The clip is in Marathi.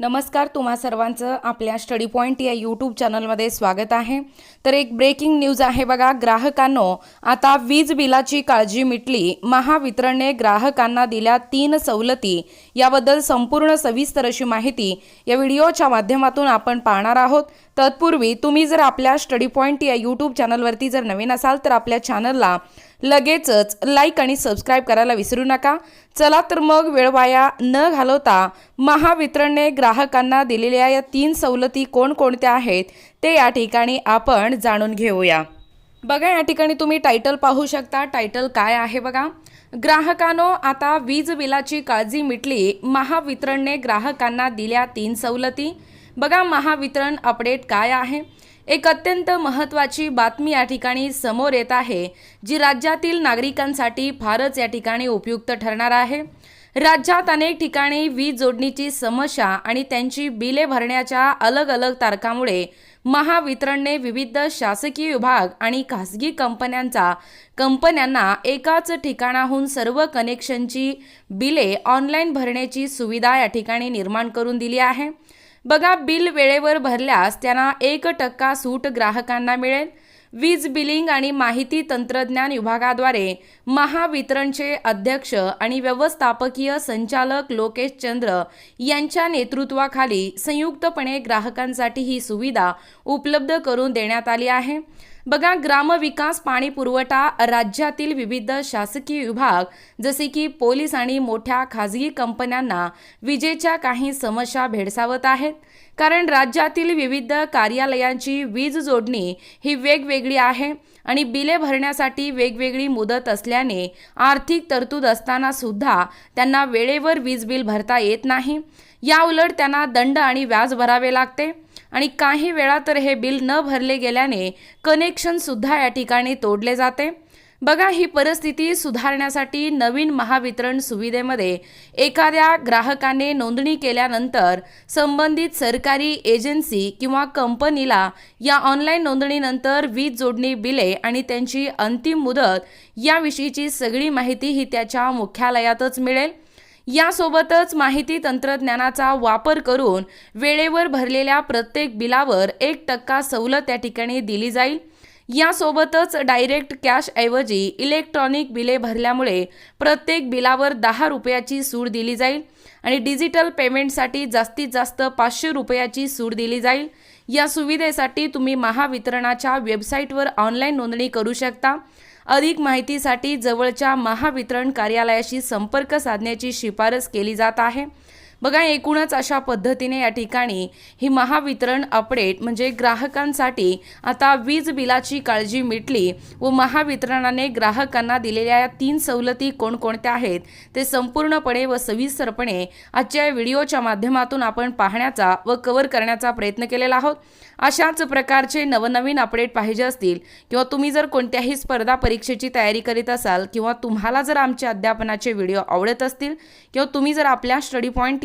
नमस्कार तुम्हा सर्वांचं आपल्या स्टडी पॉईंट या यूट्यूब चॅनलमध्ये स्वागत आहे. तर एक ब्रेकिंग न्यूज आहे बघा ग्राहकांनो आता वीज बिलाची काळजी मिटली महावितरणने ग्राहकांना दिल्या तीन सवलती याबद्दल संपूर्ण सविस्तर अशी माहिती या व्हिडिओच्या माध्यमातून आपण पाहणार आहोत. तत्पूर्वी तुम्ही जर आपल्या स्टडी पॉईंट या यूट्यूब चॅनलवरती जर नवीन असाल तर आपल्या चॅनलला लगेचच लाईक आणि सबस्क्राईब करायला विसरू नका. चला तर मग वेळ वाया न घालवता महावितरणने ग्राहकांना दिलेल्या या तीन सवलती कोणकोणत्या आहेत ते या ठिकाणी आपण जाणून घेऊया. बघा या ठिकाणी तुम्ही टायटल पाहू शकता. टायटल काय आहे बघा? ग्राहकांनो आता वीज बिलाची काळजी मिटली महावितरणने ग्राहकांना दिल्या तीन सवलती. बघा महावितरण अपडेट काय आहे. एक अत्यंत महत्त्वाची बातमी या ठिकाणी समोर येत आहे जी राज्यातील नागरिकांसाठी फारच या ठिकाणी उपयुक्त ठरणार आहे. राज्यात अनेक ठिकाणी वीज जोडणीची समस्या आणि त्यांची बिले भरण्याच्या अलग अलग तारखामुळे महावितरणने विविध शासकीय विभाग आणि खासगी कंपन्यांचा कंपन्यांना एकाच ठिकाणाहून सर्व कनेक्शनची बिले ऑनलाईन भरण्याची सुविधा या ठिकाणी निर्माण करून दिली आहे. बघा बिल वेळेवर भरल्यास त्यांना एक टक्का सूट ग्राहकांना मिळेल. वीज बिलिंग आणि माहिती तंत्रज्ञान विभागाद्वारे महावितरणचे अध्यक्ष आणि व्यवस्थापकीय संचालक लोकेश चंद्र यांच्या नेतृत्वाखाली संयुक्तपणे ग्राहकांसाठी ही सुविधा उपलब्ध करून देण्यात आली आहे. बघा ग्रामविकास पाणी पुरवठा राज्यातील विविध शासकीय विभाग जसे की पोलीस आणि मोठ्या खाजगी कंपन्यांना विजेच्या काही समस्या भेडसावत आहेत. कारण राज्यातील विविध कार्यालयांची वीज जोडणी ही वेगवेगळी आहे आणि बिले भरण्यासाठी वेगवेगळी मुदत असल्याने आर्थिक तरतूद असताना सुद्धा त्यांना वेळेवर वीज बिल भरता येत नाही. याउलट त्यांना दंड आणि व्याज भरावे लागते. आणि काही वेळा तर हे बिल न भरले गेल्याने कनेक्शनसुद्धा या ठिकाणी तोडले जाते. बघा ही परिस्थिती सुधारण्यासाठी नवीन महावितरण सुविधेमध्ये एखाद्या ग्राहकाने नोंदणी केल्यानंतर संबंधित सरकारी एजन्सी किंवा कंपनीला या ऑनलाईन नोंदणीनंतर वीज जोडणी बिले आणि त्यांची अंतिम मुदत याविषयीची सगळी माहिती ही त्याच्या मुख्यालयातच मिळेल. यासोबतच माहिती तंत्रज्ञानाचा वापर करून वेळेवर भरलेल्या प्रत्येक बिलावर एक टक्का सवलत त्या ठिकाणी दिली जाईल. यासोबतच डायरेक्ट कॅशऐवजी इलेक्ट्रॉनिक बिले भरल्यामुळे प्रत्येक बिलावर दहा रुपयाची सूट दिली जाईल आणि डिजिटल पेमेंटसाठी जास्तीत जास्त पाचशे रुपयाची सूट दिली जाईल. या सुविधेसाठी तुम्ही महावितरणाच्या वेबसाईटवर ऑनलाईन नोंदणी करू शकता. अधिक माहितीसाठी जवळच्या महावितरण कार्यालयाशी संपर्क साधण्याची शिफारस केली जात आहे. बघा एकूणच अशा पद्धतीने या ठिकाणी ही महावितरण अपडेट म्हणजे ग्राहकांसाठी आता वीज बिलाची काळजी मिटली व महावितरणाने ग्राहकांना दिलेल्या या तीन सवलती कोणकोणत्या आहेत ते संपूर्णपणे व सविस्तरपणे आजच्या या व्हिडिओच्या माध्यमातून आपण पाहण्याचा व कव्हर करण्याचा प्रयत्न केलेला आहोत. अशाच प्रकारचे नवनवीन अपडेट पाहिजे असतील किंवा तुम्ही जर कोणत्याही स्पर्धा परीक्षेची तयारी करीत असाल किंवा तुम्हाला जर आमच्या अध्यापनाचे व्हिडिओ आवडत असतील किंवा तुम्ही जर आपल्या स्टडी पॉईंट